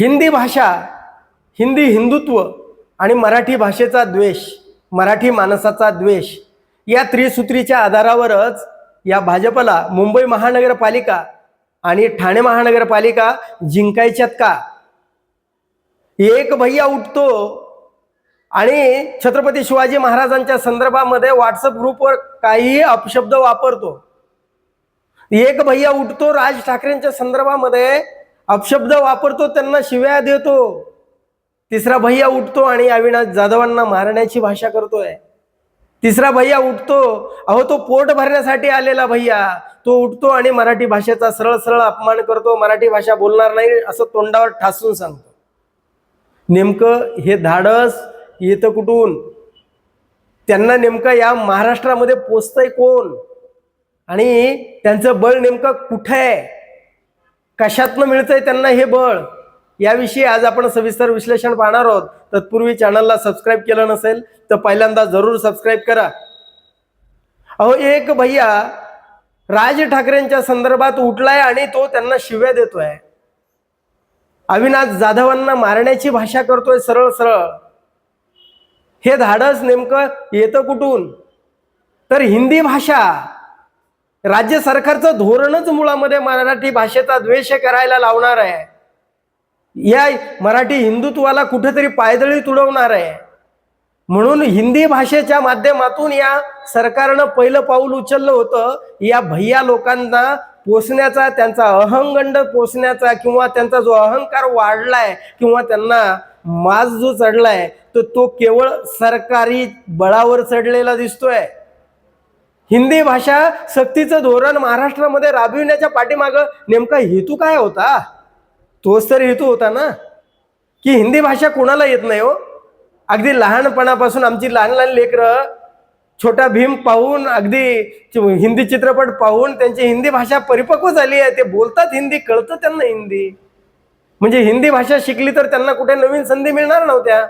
हिंदी भाषा हिंदी हिंदुत्व आणि मराठी भाषेचा द्वेष मराठी माणसाचा द्वेष या त्रिसूत्रीच्या आधारावरच या भाजपला मुंबई महानगरपालिका आणि ठाणे महानगरपालिका जिंकायच्यात का? एक भैया उठतो आणि छत्रपती शिवाजी महाराजांच्या संदर्भामध्ये व्हॉट्सअप ग्रुपवर काहीही अपशब्द वापरतो. एक भैया उठतो राज ठाकरेंच्या संदर्भामध्ये अपशब्द वापरतो त्यांना शिव्या देतो. तिसरा भैया उठतो आणि अविनाश जाधवांना मारण्याची भाषा करतोय. तिसरा भैया उठतो अहो तो पोट भरण्यासाठी आलेला भैया. तो उठतो आणि मराठी भाषेचा सरळ सरळ अपमान करतो. मराठी भाषा बोलणार नाही असं तोंडावर ठासून सांगतो. नेमकं हे धाडस येतं कुठून? त्यांना नेमकं या महाराष्ट्रामध्ये पोचतंय कोण? आणि त्यांचं बळ नेमकं कुठं आहे? कशातनं मिळतंय त्यांना हे बळ? याविषयी आज आपण सविस्तर विश्लेषण पाहणार आहोत. तत्पूर्वी चॅनलला सबस्क्राईब केलं नसेल तर पहिल्यांदा जरूर सबस्क्राईब करा. अहो एक भैया राज ठाकरेंच्या संदर्भात उठलाय आणि तो त्यांना शिव्या देतोय. अविनाश जाधवांना मारण्याची भाषा करतोय सरळ सरळ. हे धाडस नेमकं येतं कुठून? तर हिंदी भाषा. राज्य सरकारचं धोरणच मुळामध्ये मराठी भाषेचा द्वेष करायला लावणार आहे. या मराठी हिंदुत्वाला कुठेतरी पायदळी तुडवणार आहे. म्हणून हिंदी भाषेच्या माध्यमातून या सरकारनं पहिलं पाऊल उचललं होतं. या भैया लोकांना पोचण्याचा त्यांचा अहंगंड पोचण्याचा किंवा त्यांचा जो अहंकार वाढलाय किंवा त्यांना माज जो चढलाय तर तो केवळ सरकारी बळावर चढलेला दिसतोय. हिंदी भाषा सक्तीचं धोरण महाराष्ट्रामध्ये राबविण्याच्या पाठीमागं नेमका हेतू काय होता? तोच तर हेतू होता ना? की हिंदी भाषा कोणाला येत नाही हो? अगदी लहानपणापासून आमची लहान लहान लेकरं छोटा भीम पाहून अगदी हिंदी चित्रपट पाहून त्यांची हिंदी भाषा परिपक्व झाली आहे. ते बोलतात हिंदी कळतं त्यांना हिंदी. म्हणजे हिंदी भाषा शिकली तर त्यांना कुठे नवीन संधी मिळणार नव्हत्या.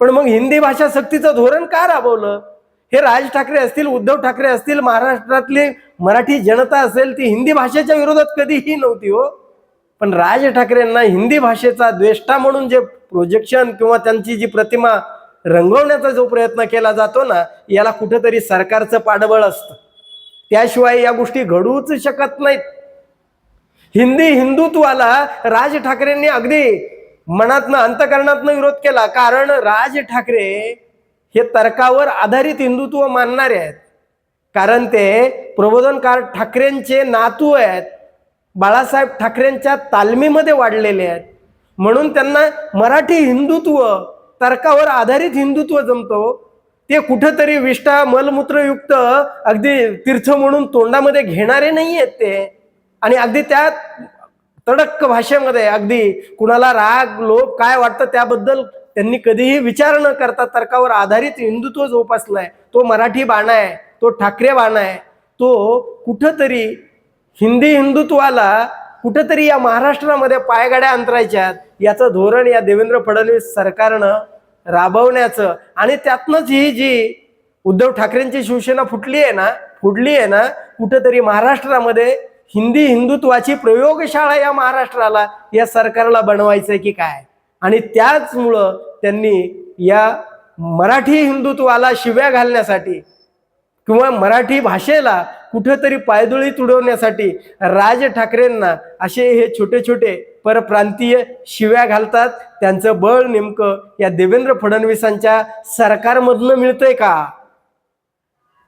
पण मग हिंदी भाषा सक्तीचं धोरण का राबवलं? हे राज ठाकरे असतील उद्धव ठाकरे असतील महाराष्ट्रातली मराठी जनता असेल ती हिंदी भाषेच्या विरोधात कधीही नव्हती हो. पण राज ठाकरेंना हिंदी भाषेचा द्वेष्टा म्हणून जे प्रोजेक्शन किंवा त्यांची जी प्रतिमा रंगवण्याचा जो प्रयत्न केला जातो ना याला कुठेतरी सरकारचं पाठबळ असतं. त्याशिवाय या गोष्टी घडूच शकत नाहीत. हिंदी हिंदुत्वाला राज ठाकरेंनी अगदी मनातनं अंतकरणातनं विरोध केला. कारण राज ठाकरे हे तर्कावर आधारित हिंदुत्व मानणारे आहेत. कारण ते प्रबोधनकार ठाकरेंचे नातू आहेत. बाळासाहेब ठाकरेंच्या तालमीमध्ये वाढलेले आहेत. म्हणून त्यांना मराठी हिंदुत्व तर्कावर आधारित हिंदुत्व जमतो. ते कुठंतरी विष्ठा मलमूत्रयुक्त अगदी तीर्थ म्हणून तोंडामध्ये घेणारे नाही आहेत ते. आणि अगदी त्या तडक्क भाषेमध्ये अगदी कुणाला राग लोभ काय वाटतं त्याबद्दल त्यांनी कधीही विचार न करता तर्कावर आधारित हिंदुत्व जोपासलाय तो मराठी बाणा आहे तो ठाकरे बाणा आहे तो कुठंतरी हिंदी हिंदुत्वाला कुठंतरी या महाराष्ट्रामध्ये पायगाड्या अंतरायच्यात याचं धोरण या देवेंद्र फडणवीस सरकारनं राबवण्याचं आणि त्यातनंच ही जी उद्धव ठाकरेंची शिवसेना फुटली आहे ना फुडली आहे ना कुठंतरी महाराष्ट्रामध्ये हिंदी हिंदुत्वाची प्रयोगशाळा या महाराष्ट्राला या सरकारला बनवायचं की काय? आणि त्याचमुळं त्यांनी या मराठी हिंदुत्वाला शिव्या घालण्यासाठी किंवा मराठी भाषेला कुठंतरी पायदुळी तुडवण्यासाठी राज ठाकरेंना असे हे छोटे छोटे परप्रांतीय शिव्या घालतात. त्यांचं बळ नेमकं या देवेंद्र फडणवीसांच्या सरकारमधनं मिळतंय का?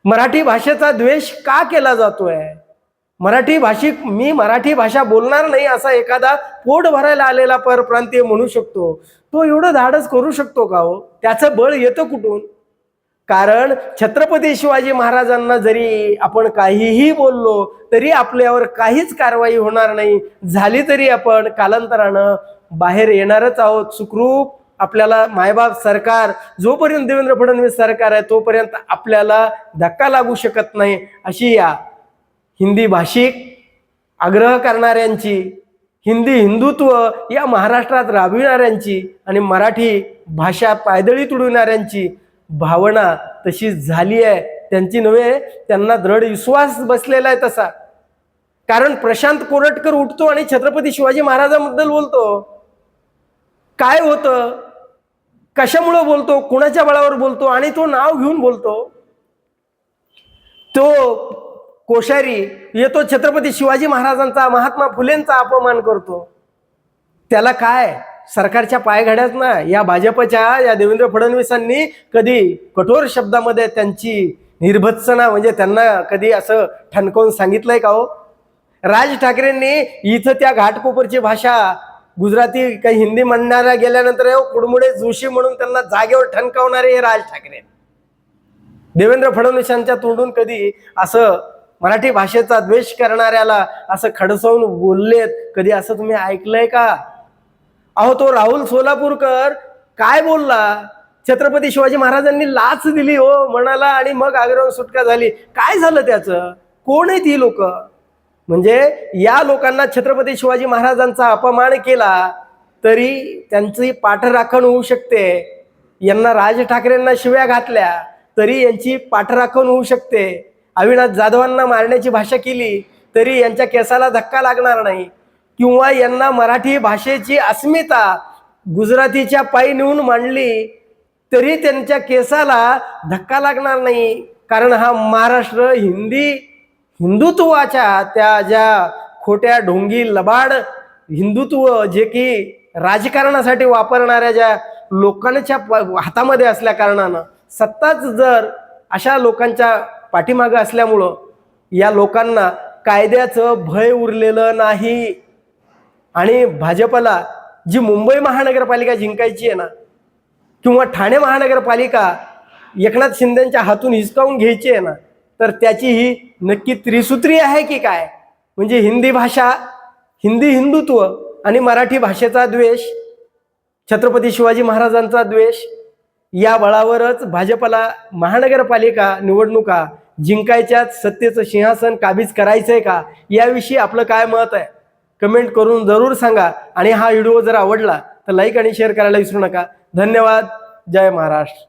मराठी भाषेचा द्वेष का केला जातोय? मराठी भाषिक मी मराठी भाषा बोलणार नाही असा एखादा पोट भरायला आलेला परप्रांतीय म्हणू शकतो. तो एवढं धाडस करू शकतो का हो? त्याचं बळ येतं कुठून? कारण छत्रपती शिवाजी महाराजांना जरी आपण काहीही बोललो तरी आपल्यावर काहीच कारवाई होणार नाही. झाली तरी आपण कालांतरानं बाहेर येणारच आहोत. सुखरूप आपल्याला मायबाप सरकार जोपर्यंत देवेंद्र फडणवीस सरकार आहे तोपर्यंत आपल्याला धक्का लागू शकत नाही अशी या हिंदी भाषिक आग्रह करणाऱ्यांची हिंदी हिंदुत्व या महाराष्ट्रात राबविणाऱ्यांची आणि मराठी भाषा पायदळी तुडविणाऱ्यांची भावना तशी झाली आहे. त्यांची नव्हे त्यांना दृढ विश्वास बसलेला आहे तसा. कारण प्रशांत कोरटकर उठतो आणि छत्रपती शिवाजी महाराजांबद्दल बोलतो. काय होतं? कशामुळं बोलतो? कुणाच्या बळावर बोलतो? आणि तो नाव घेऊन बोलतो. तो कोश्यारी येतो छत्रपती शिवाजी महाराजांचा महात्मा फुलेंचा अपमान करतो. त्याला काय? सरकारच्या पायघड्यात ना या भाजपच्या या देवेंद्र फडणवीसांनी कधी कठोर शब्दामध्ये त्यांची निर्भत्सना म्हणजे त्यांना कधी असं ठणकावून सांगितलंय का हो? राज ठाकरेंनी इथं त्या घाटकोपरची भाषा गुजराती काही हिंदी म्हणणाऱ्या गेल्यानंतर कुडमुडे जोशी म्हणून त्यांना जागेवर ठणकावणारे हे राज ठाकरे. देवेंद्र फडणवीसांच्या तोंडून कधी असं मराठी भाषेचा द्वेष करणाऱ्याला असं खडसवून बोललेत. कधी असं तुम्ही ऐकलंय का? अहो तो राहुल सोलापूरकर काय बोलला? छत्रपती शिवाजी महाराजांनी लाच दिली हो म्हणाला आणि मग आग्रहून सुटका झाली. काय झालं त्याचं? कोण आहेत ही लोक? म्हणजे या लोकांना छत्रपती शिवाजी महाराजांचा अपमान केला तरी त्यांची पाठराखण होऊ शकते. यांना राज ठाकरेंना शिव्या घातल्या तरी यांची पाठराखण होऊ शकते. अविनाश जाधवांना मारण्याची भाषा केली तरी यांच्या केसाला धक्का लागणार नाही. किंवा यांना मराठी भाषेची अस्मिता गुजरातीच्या पायी नेऊन मांडली तरी त्यांच्या केसाला धक्का लागणार नाही. कारण हा महाराष्ट्र हिंदी हिंदुत्वाच्या त्या ज्या खोट्या ढोंगी लबाड हिंदुत्व जे की राजकारणासाठी वापरणाऱ्या ज्या लोकांच्या प- हातामध्ये असल्या कारणानं सत्ताच जर अशा लोकांच्या पाठीमागं असल्यामुळं या लोकांना कायद्याचं भय उरलेलं नाही. आणि भाजपला जी मुंबई महानगरपालिका जिंकायची आहे ना किंवा ठाणे महानगरपालिका एकनाथ शिंदेच्या हातून हिसकावून घ्यायची आहे ना तर त्याची ही नक्की त्रिसूत्री आहे की काय? म्हणजे हिंदी भाषा हिंदी हिंदुत्व आणि मराठी भाषेचा द्वेष छत्रपती शिवाजी महाराजांचा द्वेष या बळावरच भाजपला महानगरपालिका निवडणुका जिंकायच्यात सत्तेचं सिंहासन काबीज करायचंय का? याविषयी आपलं काय मत आहे? कमेंट करून जरूर सांगा. आणि हा व्हिडिओ जर आवडला तर लाईक आणि शेअर करायला विसरू नका. धन्यवाद. जय महाराष्ट्र.